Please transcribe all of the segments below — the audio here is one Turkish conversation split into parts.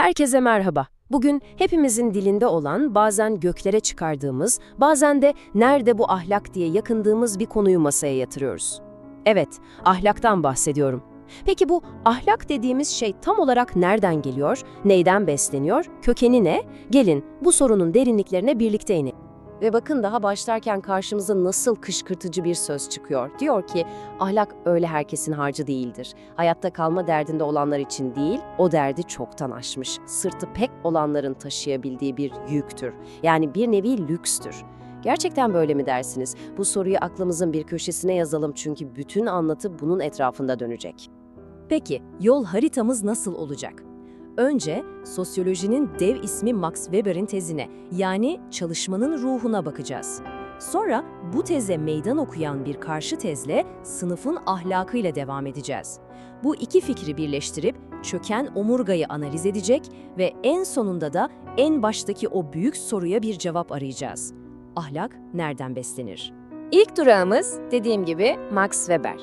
Herkese merhaba. Bugün hepimizin dilinde olan, bazen göklere çıkardığımız, bazen de nerede bu ahlak diye yakındığımız bir konuyu masaya yatırıyoruz. Evet, ahlaktan bahsediyorum. Peki bu ahlak dediğimiz şey tam olarak nereden geliyor, neyden besleniyor, kökeni ne? Gelin bu sorunun derinliklerine birlikte inelim. Ve bakın daha başlarken karşımıza nasıl kışkırtıcı bir söz çıkıyor. Diyor ki ahlak öyle herkesin harcı değildir. Hayatta kalma derdinde olanlar için değil, o derdi çoktan aşmış. Sırtı pek olanların taşıyabildiği bir yüktür. Yani bir nevi lükstür. Gerçekten böyle mi dersiniz? Bu soruyu aklımızın bir köşesine yazalım çünkü bütün anlatı bunun etrafında dönecek. Peki, yol haritamız nasıl olacak? Önce sosyolojinin dev ismi Max Weber'in tezine yani çalışmanın ruhuna bakacağız. Sonra bu teze meydan okuyan bir karşı tezle sınıfın ahlakıyla devam edeceğiz. Bu iki fikri birleştirip çöken omurgayı analiz edecek ve en sonunda da en baştaki o büyük soruya bir cevap arayacağız. Ahlak nereden beslenir? İlk durağımız dediğim gibi Max Weber.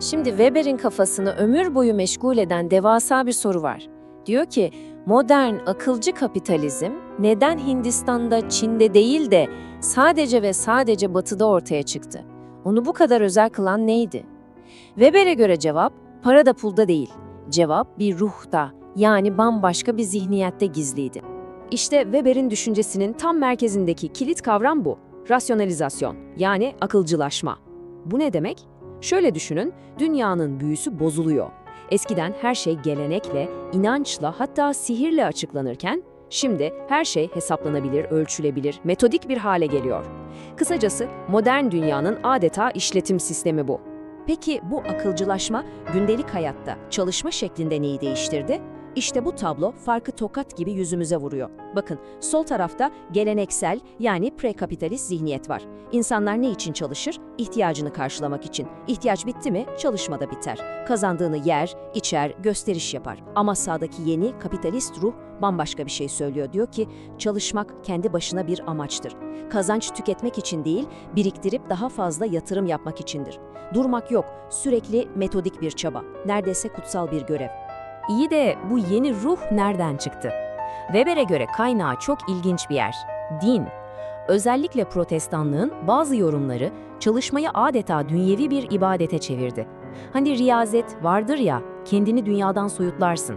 Şimdi Weber'in kafasını ömür boyu meşgul eden devasa bir soru var. Diyor ki, modern akılcı kapitalizm neden Hindistan'da, Çin'de değil de sadece ve sadece batıda ortaya çıktı? Onu bu kadar özel kılan neydi? Weber'e göre cevap, parada pulda değil. Cevap bir ruhta, yani bambaşka bir zihniyette gizliydi. İşte Weber'in düşüncesinin tam merkezindeki kilit kavram bu. Rasyonalizasyon, yani akılcılaşma. Bu ne demek? Şöyle düşünün, dünyanın büyüsü bozuluyor. Eskiden her şey gelenekle, inançla hatta sihirle açıklanırken, şimdi her şey hesaplanabilir, ölçülebilir, metodik bir hale geliyor. Kısacası modern dünyanın adeta işletim sistemi bu. Peki bu akılcılaşma gündelik hayatta çalışma şeklinde neyi değiştirdi? İşte bu tablo farkı tokat gibi yüzümüze vuruyor. Bakın sol tarafta geleneksel yani prekapitalist zihniyet var. İnsanlar ne için çalışır? İhtiyacını karşılamak için. İhtiyaç bitti mi çalışma da biter. Kazandığını yer, içer, gösteriş yapar. Ama sağdaki yeni kapitalist ruh bambaşka bir şey söylüyor. Diyor ki çalışmak kendi başına bir amaçtır. Kazanç tüketmek için değil, biriktirip daha fazla yatırım yapmak içindir. Durmak yok, sürekli metodik bir çaba. Neredeyse kutsal bir görev. İyi de bu yeni ruh nereden çıktı? Weber'e göre kaynağı çok ilginç bir yer. Din. Özellikle protestanlığın bazı yorumları çalışmayı adeta dünyevi bir ibadete çevirdi. Hani riyazet vardır ya, kendini dünyadan soyutlarsın.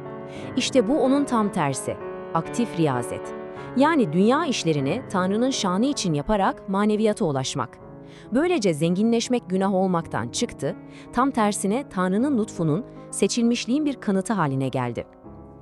İşte bu onun tam tersi. Aktif riyazet. Yani dünya işlerini Tanrı'nın şanı için yaparak maneviyata ulaşmak. Böylece zenginleşmek günah olmaktan çıktı, tam tersine Tanrı'nın lütfunun, seçilmişliğin bir kanıtı haline geldi.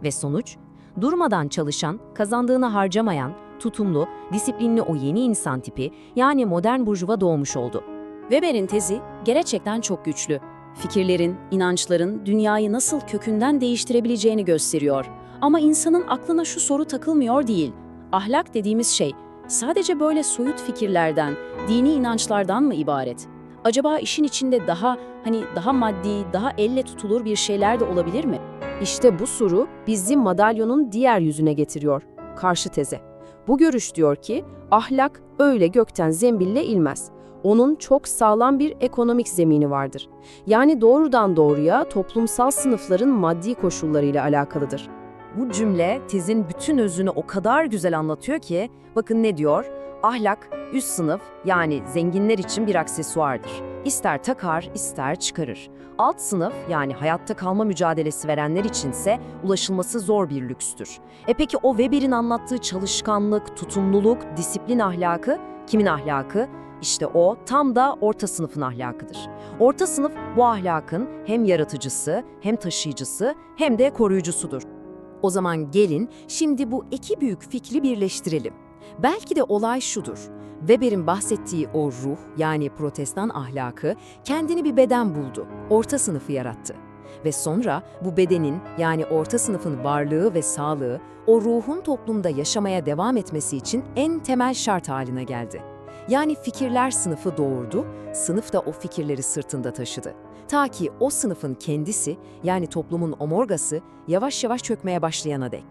Ve sonuç, durmadan çalışan, kazandığını harcamayan, tutumlu, disiplinli o yeni insan tipi yani modern burjuva doğmuş oldu. Weber'in tezi gerçekten çok güçlü. Fikirlerin, inançların dünyayı nasıl kökünden değiştirebileceğini gösteriyor. Ama insanın aklına şu soru takılmıyor değil. Ahlak dediğimiz şey sadece böyle soyut fikirlerden, dini inançlardan mı ibaret? Acaba işin içinde daha hani daha maddi, daha elle tutulur bir şeyler de olabilir mi? İşte bu soru bizi madalyonun diğer yüzüne getiriyor. Karşı teze. Bu görüş diyor ki ahlak öyle gökten zembille ilmez. Onun çok sağlam bir ekonomik zemini vardır. Yani doğrudan doğruya toplumsal sınıfların maddi koşullarıyla alakalıdır. Bu cümle tezin bütün özünü o kadar güzel anlatıyor ki, bakın ne diyor? Ahlak, üst sınıf yani zenginler için bir aksesuardır. İster takar, ister çıkarır. Alt sınıf yani hayatta kalma mücadelesi verenler içinse ulaşılması zor bir lükstür. E peki o Weber'in anlattığı çalışkanlık, tutumluluk, disiplin ahlakı kimin ahlakı? İşte o tam da orta sınıfın ahlakıdır. Orta sınıf bu ahlakın hem yaratıcısı, hem taşıyıcısı, hem de koruyucusudur. O zaman gelin şimdi bu iki büyük fikri birleştirelim. Belki de olay şudur. Weber'in bahsettiği o ruh yani protestan ahlakı kendini bir beden buldu, orta sınıfı yarattı. Ve sonra bu bedenin yani orta sınıfın varlığı ve sağlığı o ruhun toplumda yaşamaya devam etmesi için en temel şart haline geldi. Yani fikirler sınıfı doğurdu, sınıf da o fikirleri sırtında taşıdı. Ta ki o sınıfın kendisi yani toplumun omurgası yavaş yavaş çökmeye başlayana dek.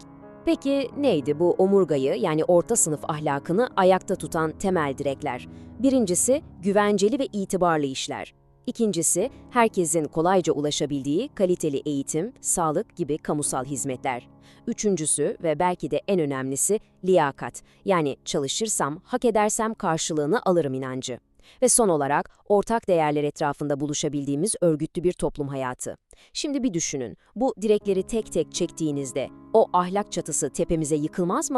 Peki neydi bu omurgayı yani orta sınıf ahlakını ayakta tutan temel direkler? Birincisi güvenceli ve itibarlı işler. İkincisi herkesin kolayca ulaşabildiği kaliteli eğitim, sağlık gibi kamusal hizmetler. Üçüncüsü ve belki de en önemlisi liyakat. Yani çalışırsam, hak edersem karşılığını alırım inancı. Ve son olarak ortak değerler etrafında buluşabildiğimiz örgütlü bir toplum hayatı. Şimdi bir düşünün, bu direkleri tek tek çektiğinizde o ahlak çatısı tepemize yıkılmaz mı?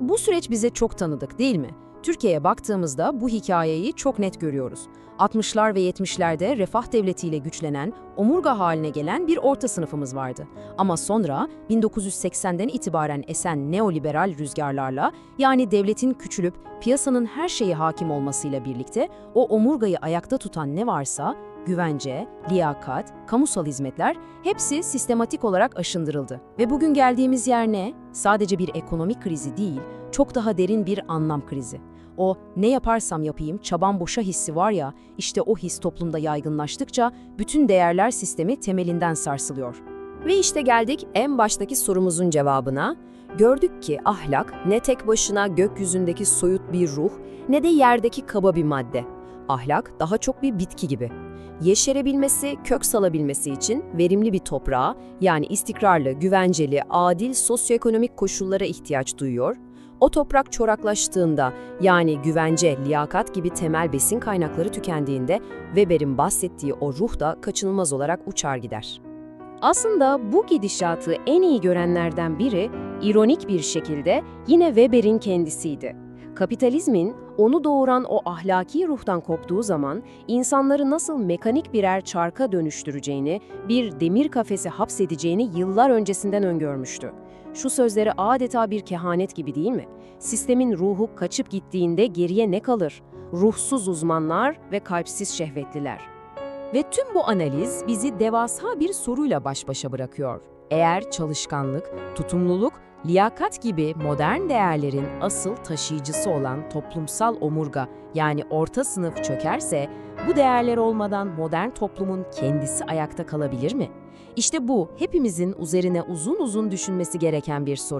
Bu süreç bize çok tanıdık değil mi? Türkiye'ye baktığımızda bu hikayeyi çok net görüyoruz. 60'lar ve 70'lerde refah devletiyle güçlenen, omurga haline gelen bir orta sınıfımız vardı. Ama sonra 1980'den itibaren esen neoliberal rüzgarlarla, yani devletin küçülüp piyasanın her şeye hakim olmasıyla birlikte o omurgayı ayakta tutan ne varsa, güvence, liyakat, kamusal hizmetler hepsi sistematik olarak aşındırıldı. Ve bugün geldiğimiz yer ne? Sadece bir ekonomik krizi değil, çok daha derin bir anlam krizi. O ne yaparsam yapayım çabam boşa hissi var ya, işte o his toplumda yaygınlaştıkça bütün değerler sistemi temelinden sarsılıyor. Ve işte geldik en baştaki sorumuzun cevabına. Gördük ki ahlak ne tek başına gökyüzündeki soyut bir ruh ne de yerdeki kaba bir madde. Ahlak daha çok bir bitki gibi. Yeşerebilmesi, kök salabilmesi için verimli bir toprağa, yani istikrarlı, güvenceli, adil sosyoekonomik koşullara ihtiyaç duyuyor. O toprak çoraklaştığında, yani güvence, liyakat gibi temel besin kaynakları tükendiğinde Weber'in bahsettiği o ruh da kaçınılmaz olarak uçar gider. Aslında bu gidişatı en iyi görenlerden biri, ironik bir şekilde yine Weber'in kendisiydi. Kapitalizmin onu doğuran o ahlaki ruhtan koptuğu zaman insanları nasıl mekanik birer çarka dönüştüreceğini, bir demir kafese hapsedeceğini yıllar öncesinden öngörmüştü. Şu sözleri adeta bir kehanet gibi değil mi? Sistemin ruhu kaçıp gittiğinde geriye ne kalır? Ruhsuz uzmanlar ve kalpsiz şehvetliler. Ve tüm bu analiz bizi devasa bir soruyla baş başa bırakıyor. Eğer çalışkanlık, tutumluluk, liyakat gibi modern değerlerin asıl taşıyıcısı olan toplumsal omurga yani orta sınıf çökerse bu değerler olmadan modern toplumun kendisi ayakta kalabilir mi? İşte bu hepimizin üzerine uzun uzun düşünmesi gereken bir soru.